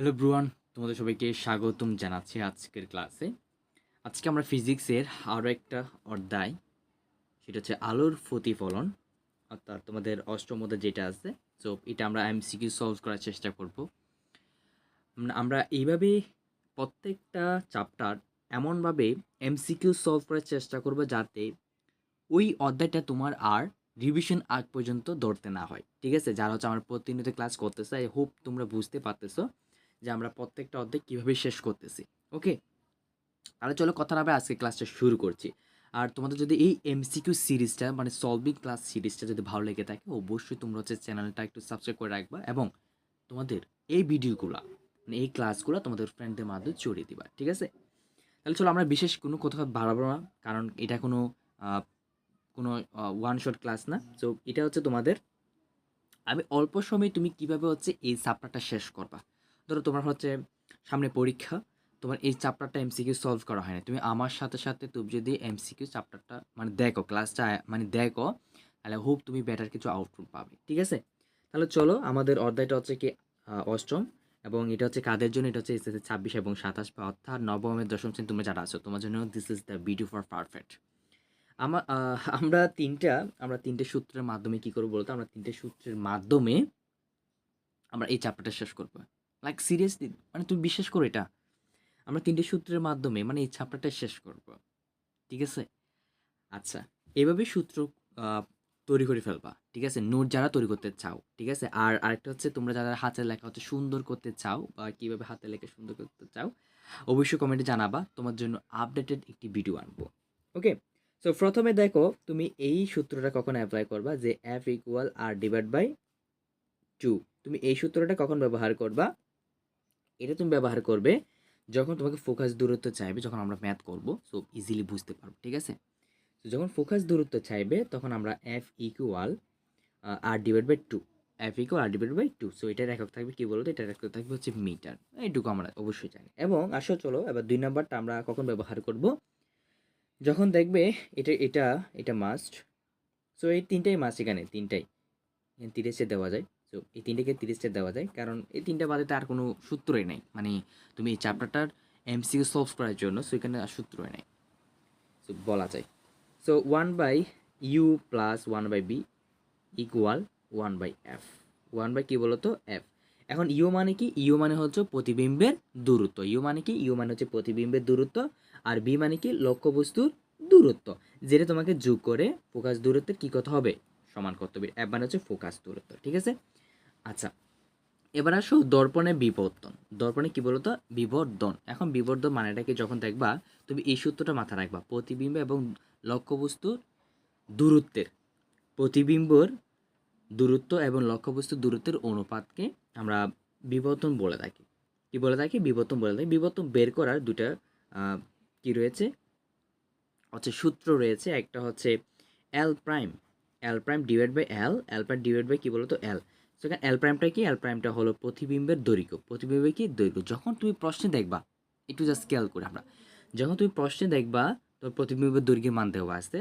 Hello ব্রুয়ান তোমাদের সবাইকে স্বাগতম জানাচ্ছি আজকের ক্লাসে। আজকে আমরা ফিজিক্সের আরও একটা অধ্যায়, সেটা হচ্ছে আলোর প্রতিফলন, অর্থাৎ তোমাদের অষ্টম অধ্যায় যেটা আছে। সো এটা আমরা এমসিকিউ সলভ করার চেষ্টা করব। আমরা- এইভাবে প্রত্যেকটা চ্যাপ্টার এমনভাবে এমসিকিউ সলভ করার চেষ্টা করব যাতে ওই অধ্যায়টা তোমার আর রিভিশন আগ পর্যন্ত ধরতে না হয়। ঠিক আছে? যারা হচ্ছে আমার প্রতিনিয়ত ক্লাস করতেছে আই হোপ তোমরা বুঝতে পারতেছো। যে আমরা প্রত্যেকটা অধ্যায় কীভাবে শেষ করতেছি ওকে তাহলে চলো কথা না আজকে ক্লাসটা শুরু করছি। আর তোমাদের যদি এই এমসিকিউ সিরিজটা মানে সলভিং ক্লাস সিরিজটা যদি ভালো লেগে থাকে, অবশ্যই তোমরা হচ্ছে চ্যানেলটা একটু সাবস্ক্রাইব করে রাখবা এবং তোমাদের এই ভিডিওগুলো মানে এই ক্লাসগুলো তোমাদের ফ্রেন্ডদের মাধ্যমে ছড়িয়ে দিবা, ঠিক আছে? তাহলে চলো আমরা বিশেষ কোনো কোথাও বাড়াবো না, কারণ এটা কোনো কোনো ওয়ান শট ক্লাস না। সো এটা হচ্ছে তোমাদের, আমি অল্প সময়ে তুমি কীভাবে হচ্ছে এই চ্যাপ্টারটা শেষ করবা। ধরো তোমার হচ্ছে সামনে পরীক্ষা, তোমার এই চ্যাপ্টারটা এমসিকিউ সলভ করা হয় না তুমি আমার সাথে সাথে তুমি যদি এমসিকিউ চ্যাপ্টারটা মানে দেখো ক্লাসটা মানে দেখো, তাহলে হোপ তুমি বেটার কিছু আউটপুট পাবে, ঠিক আছে? তাহলে চলো, আমাদের অধ্যায়টা হচ্ছে কি অষ্টম এবং এটা হচ্ছে কাদের জন্য? এটা হচ্ছে এসএসসি ছাব্বিশ এবং সাতাশ অর্থাৎ নবমের দশম শ্রেণি তোমরা যারা আছো, তোমার জন্য this is the video for perfect আমার আমরা তিনটা, আমরা তিনটে সূত্রের মাধ্যমে কি করব বলতো? আমরা তিনটে সূত্রের মাধ্যমে আমরা এই চ্যাপ্টারটা শেষ করব। লাইক সিরিয়াসলি মানে তুমি বিশ্বাস করো এটা? আমরা তিনটে সূত্রের মাধ্যমে মানে এই চ্যাপ্টারটা শেষ করব। ঠিক আছে? আচ্ছা এভাবে সূত্র তৈরি করে ফেলবা। ঠিক আছে? নোট যারা তৈরি করতে চাও, ঠিক আছে? আর আরেকটা হচ্ছে, তোমরা যারা হাতের লেখা হচ্ছে সুন্দর করতে চাও, বা কীভাবে হাতের লেখা সুন্দর করতে চাও, অবশ্যই কমেন্টে জানাবা। তোমার জন্য আপডেটেড একটি ভিডিও আনব। ওকে সো প্রথমে দেখো, তুমি এই সূত্রটা কখন অ্যাপ্লাই করবা? যে F equal R divide by two তুমি এই সূত্রটা কখন ব্যবহার করবা? এটা তুমি ব্যবহার করবে যখন তোমাকে ফোকাস দূরত্ব চাইবে যখন আমরা ম্যাথ করব সো ইজিলি বুঝতে পারব ঠিক আছে তো যখন ফোকাস দূরত্ব চাইবে তখন আমরা F equal R divide by two F equal R divide by two so এটার একক থাকবে কী বলতো এটার একক থাকবে হচ্ছে মিটার এইটুকু আমরা অবশ্যই জানি এবং আসো চলো এবার দুই নাম্বারটা আমরা কখন ব্যবহার করব যখন দেখবে এটা এটা এটা মাস্ট সো এই তিনটাই মাস্ট এখানে তিনটাই তিরিশে দেওয়া যায় তো এই তিনটেকে তিরিশটা দেওয়া যায়। কারণ এই তিনটা বাদে তো আর কোনো সূত্রই নেই। মানে তুমি এই চ্যাপ্টারটার এমসিকিউ সলভ করার জন্য সো এখানে আর সূত্রই নেই। সো বলা যায়। So one by U plus one by V equal one by F one by কী বলতো? এফ এখন ইউ মানে কি? ইউ মানে হচ্ছে প্রতিবিম্বের দূরত্ব। ইউ মানে কি? ইউ মানে হচ্ছে প্রতিবিম্বের দূরত্ব। আর বি মানে কি? লক্ষ্যবস্তুর দূরত্ব। যেটা তোমাকে যোগ করে ফোকাস দূরত্বের কী কথা হবে? সমান করতে হবে। এফ মানে হচ্ছে ফোকাস দূরত্ব। ঠিক আছে? আচ্ছা এবার আসো দর্পণে বিবর্তন। দর্পণে কি বলতো? বিবর্ধন। এখন বিবর্ধন মানেটাকে যখন দেখবা, তুমি এই সূত্রটা মাথা রাখবা। প্রতিবিম্ব এবং লক্ষ্যবস্তুর দূরত্বের, প্রতিবিম্বর দূরত্ব এবং লক্ষ্যবস্তুর দূরত্বের অনুপাতকে আমরা বিবর্তন বলে থাকি। কি বলে থাকি? বিবর্তন বলে থাকি। বিবর্তন বের করার দুটা কি রয়েছে? হচ্ছে সূত্র রয়েছে। একটা হচ্ছে L prime L prime divide by L L prime divide by কী বলতো? এল সেখানে এল প্রাইমটা কি? এল প্রাইমটা হলো প্রতিবিম্বের দৈর্ঘ্য। প্রতিবিম্বের কি? দৈর্ঘ্য। যখন তুমি প্রশ্নে দেখবা, একটু জাস্ট খেয়াল করে আমরা, যখন তুমি প্রশ্নে দেখবা তোর প্রতিবিম্বের দৈর্ঘ্যের মান দেওয়া আছে,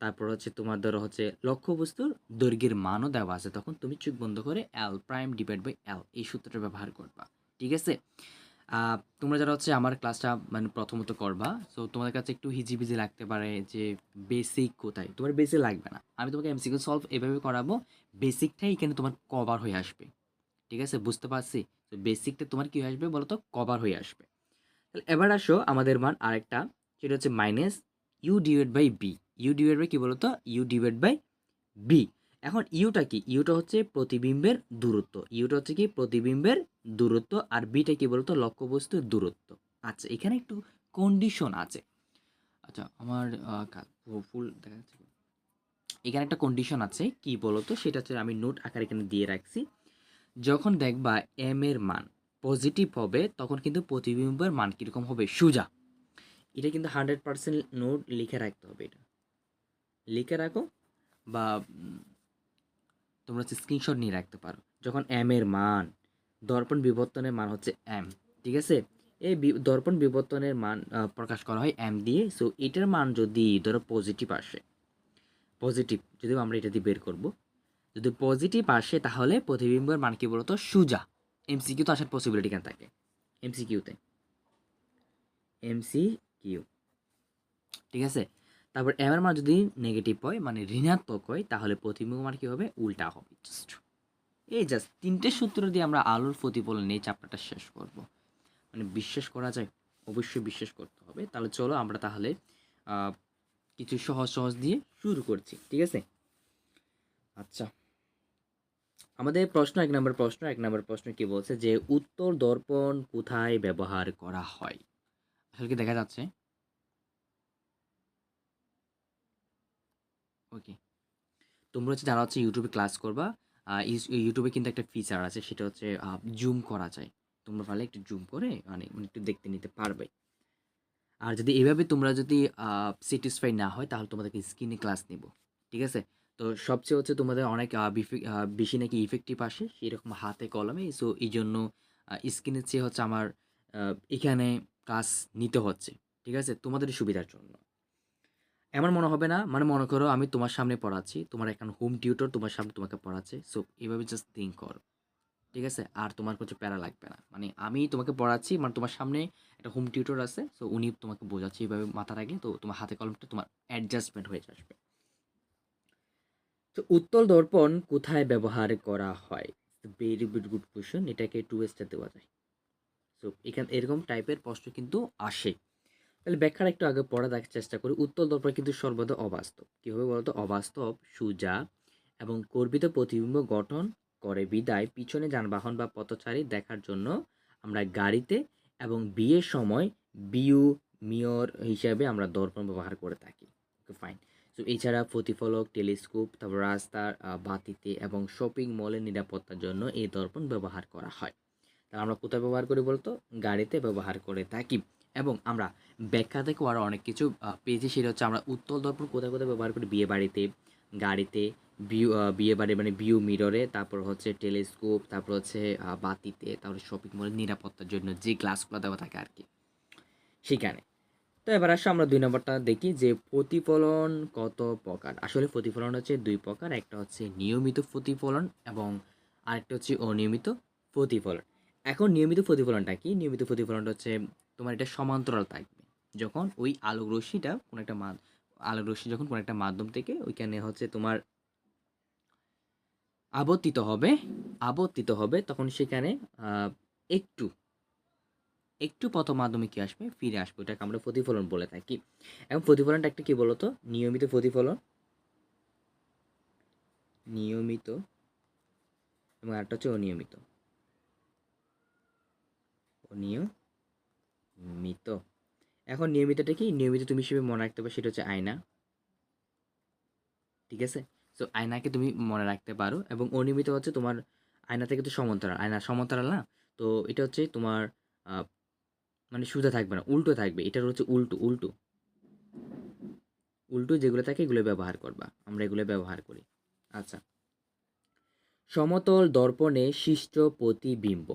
তারপর হচ্ছে তোমার ধরো হচ্ছে লক্ষ্যবস্তুর দৈর্ঘ্যের মানও দেওয়া আছে, তখন তুমি চোখ বন্ধ করে L prime divide by L এই সূত্রটা ব্যবহার করবা। ঠিক আছে? তোমরা যারা হচ্ছে আমার ক্লাসটা মানে প্রথমত করবা সো তোমাদের কাছে একটু হিজিবিজি লাগতে পারে যে বেসিক কোথায়? তোমার বেসিক লাগবে না। আমি তোমাকে এমসিকিউ সলভ এভাবে করাবো বেসিকটাই এখানে তোমার কভার হয়ে আসবে। ঠিক আছে? বুঝতে পারছি? তো বেসিকটা তোমার কি হয়ে আসবে বলো তো? কভার হয়ে আসবে। তাহলে এবার আসো আমাদের মান আরেকটা, সেটা হচ্ছে minus u divide by v u divide by কী বলো তো ইউ ডিভাইড বাই বি এখন ইউটা কি? ইউটা হচ্ছে প্রতিবিম্বের দূরত্ব। ইউটা হচ্ছে কি? প্রতিবিম্বের দূরত্ব আর বিটা কি বলতো? লক্ষ্যবস্তুর দূরত্ব। আচ্ছা এখানে একটু কন্ডিশন আছে। আচ্ছা আমার ফুল দেখা যাচ্ছে। এখানে একটা কন্ডিশন আছে। কি বলতো? সেটা হচ্ছে আমি নোট আকারে এখানে দিয়ে রাখছি। যখন দেখবা এম এর মান পজিটিভ হবে, তখন কিন্তু প্রতিবিম্বের মান কীরকম হবে? সুজা। এটা কিন্তু হান্ড্রেড পার্সেন্ট নোট লিখে রাখতে হবে এটা। লিখে রাখো বা তোমরা হচ্ছে স্ক্রিনশট নিয়ে রাখতে পারো। যখন এম এর মান, দর্পণ বিবর্তনের মান হচ্ছে এম ঠিক আছে? এই দর্পণ বিবর্তনের মান প্রকাশ করা হয় এম দিয়ে সো এটার মান যদি ধরো পজিটিভ আসে পজিটিভ যদিও আমরা এটা দিয়ে বের করব, যদি পজিটিভ আসে তাহলে প্রতিবিম্বের মান কি বলতো? সুজা। এমসিকিউ তো আসার পসিবিলিটি কেন থাকে? এমসিকিউতে এমসি কিউ ঠিক আছে? তারপর এম এর মান যদি নেগেটিভ হয় মানে ঋণাত্মক হয়, তাহলে প্রতিবিম্ব মান কী হবে? উল্টা হবে জাস্ট এই জাস্ট তিনটে সূত্র দিয়ে আমরা আলোর প্রতিফলন এই চ্যাপ্টারটা শেষ করব। মানে বিশ্বাস করা যায়, অবশ্যই বিশ্বাস করতে হবে। তাহলে চলো আমরা তাহলে কিছু সহজ সহজ দিয়ে শুরু করছি, ঠিক আছে? আচ্ছা। আমাদের প্রশ্ন, এক নম্বর প্রশ্ন, এক নম্বর প্রশ্ন কি বলছে যে, উত্তর দর্পণ কোথায় ব্যবহার করা হয়? আসলে কি দেখা যাচ্ছে? ওকে। তোমরা হচ্ছে যারা হচ্ছে ইউটিউবে ক্লাস করবা ইউটিউবে কিন্তু একটা ফিচার আছে, সেটা হচ্ছে জুম করা যায়। তোমরা পারলে একটু জুম করে মানে মানে একটু দেখতে নিতে পারবে। আর যদি এভাবে তোমরা যদি স্যাটিসফাই না হয়, তাহলে তোমাদেরকে স্ক্রিনে ক্লাস নিব। ঠিক আছে? তো সবচেয়ে হচ্ছে তোমাদের অনেক বেশি নাকি ইফেক্টিভ আসে, সেরকম হাতে কলমে। সো এই জন্য স্ক্রিনের চেয়ে হচ্ছে আমার এখানে ক্লাস নিতে হচ্ছে। ঠিক আছে? তোমাদের সুবিধার জন্য। এমন মনে হবে না। মানে মনে করো আমি তোমার সামনে পড়াচ্ছি, তোমার এখন হোম টিউটর তোমার সামনে তোমাকে পড়াচ্ছে। সো এভাবে জাস্ট থিঙ্ক করো। ঠিক আছে? আর তোমার কিছু প্যারা লাগবে না। মানে আমি তোমাকে পড়াচ্ছি মানে তোমার সামনে একটা হোম টিউটর আছে। সো উনি তোমাকে বোঝাচ্ছে এইভাবে মাথা রাখলে তো তোমার হাতে কলমটা তোমার অ্যাডজাস্টমেন্ট হয়ে আসবে তো উত্তল দর্পণ কোথায় ব্যবহার করা হয়? ভেরি গুড গুড কোয়েশন এটাকে টু স্টার দেওয়া যায়। সো এখান এরকম টাইপের প্রশ্ন কিন্তু আসে। তাহলে ব্যাখ্যার একটু আগে পড়া দেখার চেষ্টা করি। উত্তল দর্পণ কিন্তু সর্বদা অবাস্তব। কীভাবে বলতো? অবাস্তব, সুজা এবং কর্বিত প্রতিবিম্ব গঠন করে বিদায়, পিছনে যানবাহন বা পথচারী দেখার জন্য আমরা গাড়িতে এবং বিয়ের সময় বিউ, মিয়র হিসাবে আমরা দর্পণ ব্যবহার করে থাকি। ওকে ফাইন তো এছাড়া প্রতিফলক, টেলিস্কোপ, তারপর রাস্তার বাতিতে এবং শপিং মলের নিরাপত্তার জন্য এই দর্পণ ব্যবহার করা হয়। তাহলে আমরা কোথায় ব্যবহার করি বলতো? গাড়িতে ব্যবহার করে থাকি। এবং আমরা ব্যাখ্যা থেকে আরও অনেক কিছু পেয়েছি। সেটা হচ্ছে আমরা উত্তল দর্পণ কোথায় কোথায় ব্যবহার করি? বিয়ে বাড়িতে, গাড়িতে বিউ বিয়ে বাড়ি মানে বিউ মিররে তারপর হচ্ছে টেলিস্কোপ তারপর হচ্ছে বাতিতে, তারপর শপিং মলের নিরাপত্তার জন্য যে গ্লাসগুলো দেওয়া থাকে আর কি। সেখানে। তো এবার আসলে আমরা দুই নম্বরটা দেখি যে প্রতিফলন কত প্রকার? আসলে প্রতিফলন হচ্ছে দুই প্রকার। একটা হচ্ছে নিয়মিত প্রতিফলন এবং আরেকটা হচ্ছে অনিয়মিত প্রতিফলন। এখন নিয়মিত প্রতিফলনটা কি? নিয়মিত প্রতিফলনটা হচ্ছে তোমার এটা সমান্তরাল থাকবে। যখন ওই আলোক রশ্মিটা কোনো একটা মা আলোক রশ্মি যখন কোনো একটা মাধ্যম থেকে ওইখানে হচ্ছে তোমার আবর্তিত হবে আবর্তিত হবে, তখন সেখানে একটু একটু পথ মাধ্যমে কী আসবে? ফিরে আসবে। ওটাকে আমরা প্রতিফলন বলে থাকি। এবং প্রতিফলনটা একটা কি বলতো? নিয়মিত প্রতিফলন, নিয়মিত, এবং আরেকটা হচ্ছে অনিয়মিত। অনিয়মিত এখন নিয়মিতটা কি? নিয়মিত তুমি হিসেবে মনে রাখতে পারো, সেটা হচ্ছে আয়না। ঠিক আছে? সো আয়নাকে তুমি মনে রাখতে পারো এবং অনিয়মিত হচ্ছে তোমার আয়না থেকে তো সমান্তরাল। আয়না সমান্তরাল না? তো এটা হচ্ছে তোমার মানে সোজা থাকবে না, উল্টো থাকবে। এটার হচ্ছে উল্টো উল্টো। উল্টো যেগুলো থাকে, এগুলো ব্যবহার করবা। আমরা এগুলো ব্যবহার করি। আচ্ছা। সমতল দর্পণে সৃষ্ট প্রতিবিম্ব।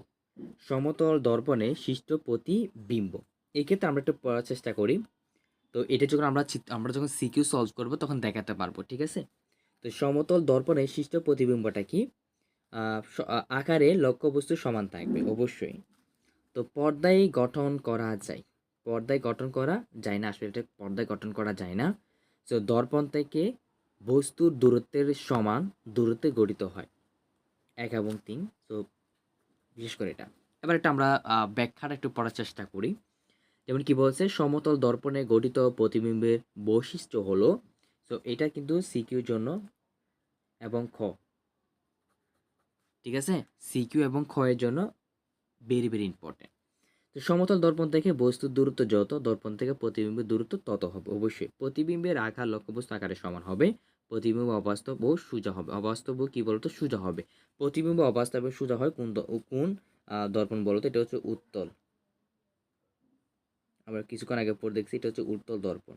সমতল দর্পণে সৃষ্ট প্রতিবিম্ব। এক্ষেত্রে আমরা একটু পড়ার চেষ্টা করি। তো এটা যখন আমরা আমরা যখন সিকিউ সলভ করব, তখন দেখাতে পারব, ঠিক আছে? তো সমতল দর্পণে সৃষ্ট প্রতিবিম্বটা কি? আকারে লক্ষ্যবস্তু সমান থাকবে, অবশ্যই। তো পর্দায় গঠন করা যায়। পর্দায় গঠন করা যায় না, আসলে এটা পর্দায় গঠন করা যায় না। তো দর্পণ থেকে বস্তুর দূরত্বের সমান দূরত্বে গঠিত হয়। এক এবং তিন, তো বিশেষ করে এটা। এবার একটা আমরা ব্যাখ্যাটা একটু পড়ার চেষ্টা করি। যেমন কি বলছে, সমতল দর্পণে গঠিত প্রতিবিম্বের বৈশিষ্ট্য হলো তো এটা কিন্তু সিকিউর জন্য এবং খ। ঠিক আছে? সিকিউ এবং খ এর জন্য ভেরি ভেরি ইম্পর্টেন্ট তো সমতল দর্পণ থেকে বস্তুর দূরত্ব যত, দর্পণ থেকে প্রতিবিম্বের দূরত্ব তত হবে। অবশ্যই প্রতিবিম্বের আকার লক্ষ্যবস্তু আকারে সমান হবে। প্রতিবিম্ব অবাস্তব ও সোজা হবে। অবাস্তব কি বলতো? সোজা হবে। প্রতিবিম্ব অবাস্তব সোজা হয় কোন কোন দর্পণ বলতো? এটা হচ্ছে উত্তল। আমরা কিছুক্ষণ আগে পড়ে দেখছি এটা হচ্ছে উত্তল দর্পণ।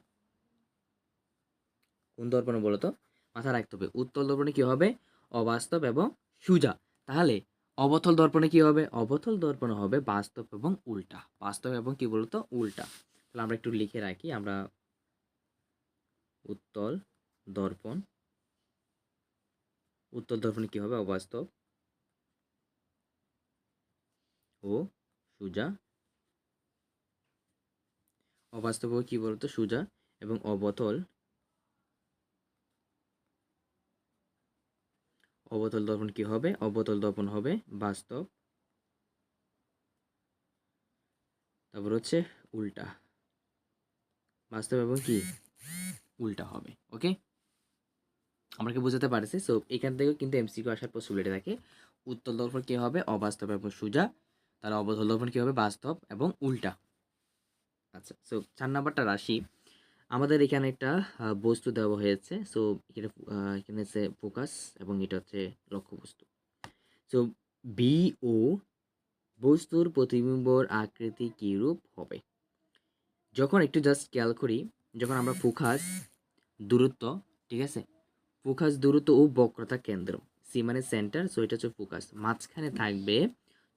কোন দর্পণ বলতো? মাথা রাখতে হবে। উত্তল দর্পণে কি হবে? অবাস্তব এবং সুজা। তাহলে অবতল দর্পণে কি হবে? অবতল দর্পণে হবে বাস্তব এবং উল্টা। বাস্তব এবং কি বলতো? উল্টা। তাহলে আমরা একটু লিখে রাখি। আমরা উত্তল দর্পণ। উত্তল দর্পণে কি হবে? অবাস্তব। ও সুজা। অবাস্তব কি বলতো? সুজা এবং অবতল। অবতল দর্পণ কি হবে? অবতল দর্পণ হবে বাস্তব। তারপর হচ্ছে উল্টা। বাস্তব এবং কি? উল্টা হবে ওকে আমরা কি বোঝাতে পারছি? সো এখান থেকেও কিন্তু এমসিকিউ আসার পসিবিলিটি থাকে। উত্তল দর্পণ কী হবে? অবাস্তব এবং সোজা। তাহলে অবতল দর্পণ কী হবে? বাস্তব এবং উল্টা। আচ্ছা সো চার নাম্বারটা রাশি। আমাদের এখানে একটা বস্তু দেওয়া হয়েছে। সো এখানে এখানে হচ্ছে ফোকাস এবং এটা হচ্ছে লক্ষ্যবস্তু। সো বি ও বস্তুর প্রতিবিম্বর আকৃতি কীরূপ হবে? যখন একটু জাস্ট খেয়াল করি, যখন আমরা ফোকাস, দূরত্ব, ঠিক আছে? ফোকাস দূরত্ব ও বক্রতা কেন্দ্র। সি মানে সেন্টার সো এটা হচ্ছে ফোকাস মাঝখানে থাকবে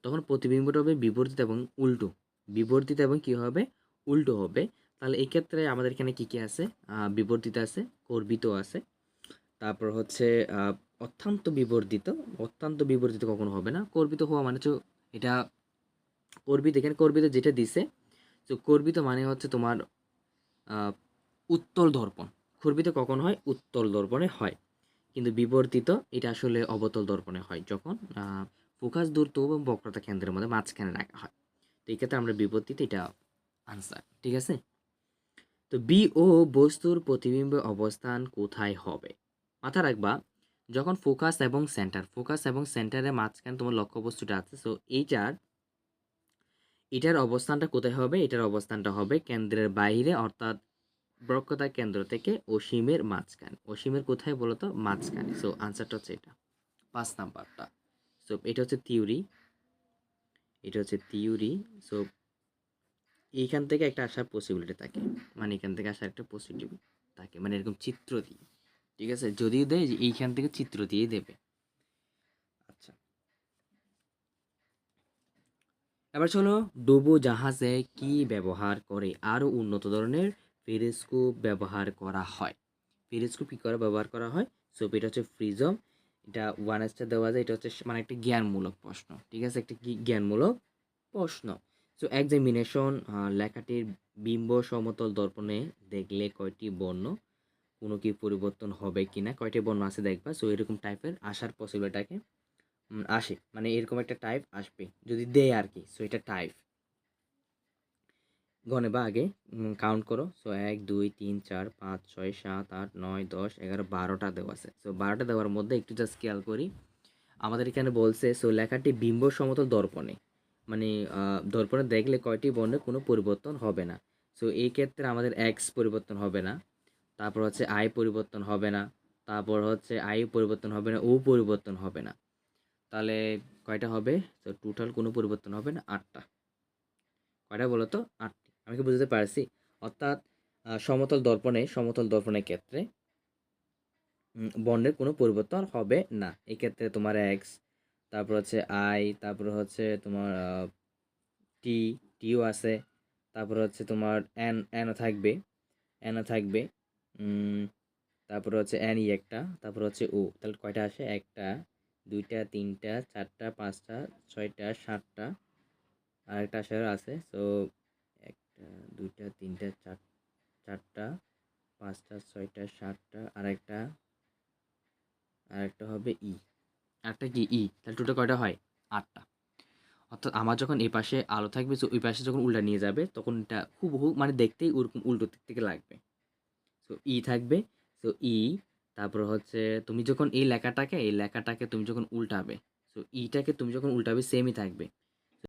তখন প্রতিবিম্বটা হবে বিবর্তিত এবং উল্টো। বিবর্তিত এবং কি হবে? উল্টো হবে। তাহলে এই ক্ষেত্রে আমাদের এখানে কি কি আছে? বিবর্তিত আছে কর্বিত আছে। তারপর হচ্ছে অত্যন্ত বিবর্তিত অত্যন্ত বিবর্তিত কখনো হবে না। কর্বিত হওয়া মানে এটা কর্বিত এখানে কর্বিত যেটা দিছে তো কর্বিত মানে হচ্ছে তোমার উত্তল দর্পণ। কর্বিত কখন হয়? উত্তল দর্পণে হয়। কিন্তু বিবর্তিত এটা আসলে অবতল দর্পণে হয় যখন ফোকাস দূরত্ব এবং বক্রতা কেন্দ্রের মধ্যে মাঝখানে রাখা হয়। তো এই ক্ষেত্রে আমরা বিবর্তিত এটা আনসার ঠিক আছে? তো বি ও বস্তুর প্রতিবিম্ব অবস্থান কোথায় হবে? মাথা রাখবা, যখন ফোকাস এবং সেন্টার, ফোকাস এবং সেন্টারের মাঝখানে তোমার লক্ষ্যবস্তুটা আছে সো এইটার, এটার অবস্থানটা কোথায় হবে? এটার অবস্থানটা হবে কেন্দ্রের বাইরে, অর্থাৎ বক্রতার কেন্দ্র থেকে অসীমের মাঝখানে। অসীমের কোথায় বলতো? মাঝখানে। সো আনসারটা হচ্ছে এটা। পাঁচ নাম্বারটা। সো এটা হচ্ছে থিওরি এটা হচ্ছে থিওরি সো এইখান থেকে একটা আসার পসিবিলিটি থাকে। মানে এখান থেকে আসার একটা পজিটিভ থাকে। মানে এরকম চিত্র দিয়ে। ঠিক আছে? যদিও দেয় যে এইখান থেকে চিত্র দিয়ে দেবে। আচ্ছা। এবার চলো ডুবো জাহাজে কি ব্যবহার করে? আরও উন্নত ধরনের পেরিস্কোপ ব্যবহার করা হয়। পেরিস্কোপ কী করে ব্যবহার করা হয়? সো এটা হচ্ছে ফ্রিজম এটা ওয়ান স্টার দেওয়া যায়, এটা হচ্ছে মানে একটা জ্ঞানমূলক প্রশ্ন, ঠিক আছে? একটা জ্ঞানমূলক প্রশ্ন। সো এক্সামিনেশন লেখাটির বিম্ব সমতল দর্পণে দেখলে কয়টি বর্ণ, কোনো কি পরিবর্তন হবে কি না কয়টি বর্ণ আছে দেখবা? সো এরকম টাইপের আসার পসিবিলিটাকে আসে। মানে এরকম একটা টাইপ আসবে, যদি দেয় আর কি। সো এটা টাইপ গনে বা আগে কাউন্ট করো। সো এক, দুই, তিন, চার, পাঁচ, ছয়, সাত, আট, নয়, দশ, এগারো, বারোটা দেওয়া আছে। সো বারোটা দেওয়ার মধ্যে একটু জাস্ট খেয়াল করি। আমাদের এখানে বলছে সো লেখাটি বিম্ব সমতল দর্পণে। মানে দর্পণে দেখলে কয়টি বর্ণে কোনো পরিবর্তন হবে না। সো এই ক্ষেত্রে আমাদের এক্স পরিবর্তন হবে না। তারপর হচ্ছে আই পরিবর্তন হবে না। তারপর হচ্ছে আই পরিবর্তন হবে না ও পরিবর্তন হবে না। তাহলে কয়টা হবে? তো টোটাল কোনো পরিবর্তন হবে না, আটটা। কয়টা বলো তো আটটি। আমি কি বুঝতে পারছি? অর্থাৎ সমতল দর্পণে, সমতল দর্পণের ক্ষেত্রে বর্ণের কোনো পরিবর্তন হবে না। এই ক্ষেত্রে তোমার এক্স তারপর হচ্ছে আই তারপর হচ্ছে তোমার টি টিও আছে, তারপর হচ্ছে তোমার এন এনও থাকবে এনও থাকবে তারপর হচ্ছে এন ই একটা, তারপর হচ্ছে ও তাহলে কয়টা আসে? একটা, দুইটা, তিনটা, চারটা, পাঁচটা, ছয়টা, সাতটা আর একটা আসার আছে সো একটা দুইটা, তিনটা, চার, চারটা, পাঁচটা, ছয়টা, সাতটা আর একটা আর একটা হবে ই। আরেকটা কি? ই। তাহলে টোটাল কয়টা হয়? আটটা। অর্থাৎ আমার যখন এই পাশে আলো থাকবে ওই পাশে যখন উল্টা নিয়ে যাবে, তখন এটা হুবহু মানে দেখতেই ওরকম উল্টো দিক থেকে লাগবে। সো ই থাকবে সো ই, তারপর হচ্ছে তুমি যখন এই লেখাটাকে এই লেখাটাকে তুমি যখন উল্টাবে সো ইটাকে তুমি যখন উল্টাবে সেমই থাকবে।